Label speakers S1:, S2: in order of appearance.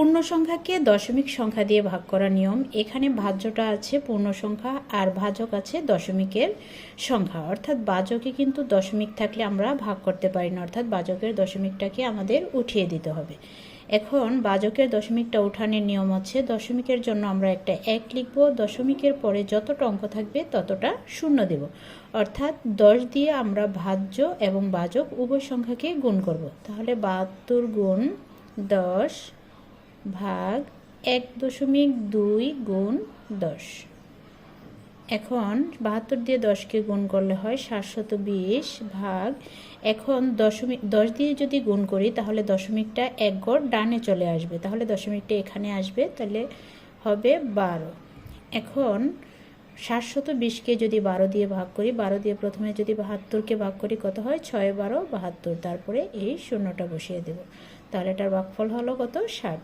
S1: পূর্ণ সংখ্যাকে দশমিক সংখ্যা দিয়ে ভাগ করা নিয়ম। এখানে ভাজ্যটা আছে পূর্ণ সংখ্যা আর ভাজক আছে দশমিকের সংখ্যা। অর্থাৎ বাজকে কিন্তু দশমিক থাকলে আমরা ভাগ করতে পারি না। অর্থাৎ বাজকের দশমিকটাকে আমাদের উঠিয়ে দিতে হবে। এখন বাজকের দশমিকটা উঠানের নিয়ম হচ্ছে দশমিকের জন্য আমরা একটা এক লিখব। দশমিকের পরে যতটা অঙ্ক থাকবে ততটা শূন্য দেব। অর্থাৎ দশ দিয়ে আমরা ভাজ্য এবং বাজক উভয় সংখ্যাকে গুণ করব। তাহলে বাহাত্তর গুণ দশ ভাগ এক দশমিক দুই গুণ দশ। এখন বাহাত্তর দিয়ে দশকে গুণ করলে হয় সাতশত বিশ ভাগ। এখন দশমিক, দশ দিয়ে যদি গুণ করি, তাহলে দশমিকটা এক গড় ডানে চলে আসবে। তাহলে দশমিকটা এখানে আসবে, তাহলে হবে বারো। এখন সাতশত বিশকে যদি বারো দিয়ে ভাগ করি, বারো দিয়ে প্রথমে যদি বাহাত্তরকে ভাগ করি, কত হয়? ছয় বারো বাহাত্তর। তারপরে এই শূন্যটা বসিয়ে দেব। তাহলে এটার ভাগফল হলো কত? ষাট।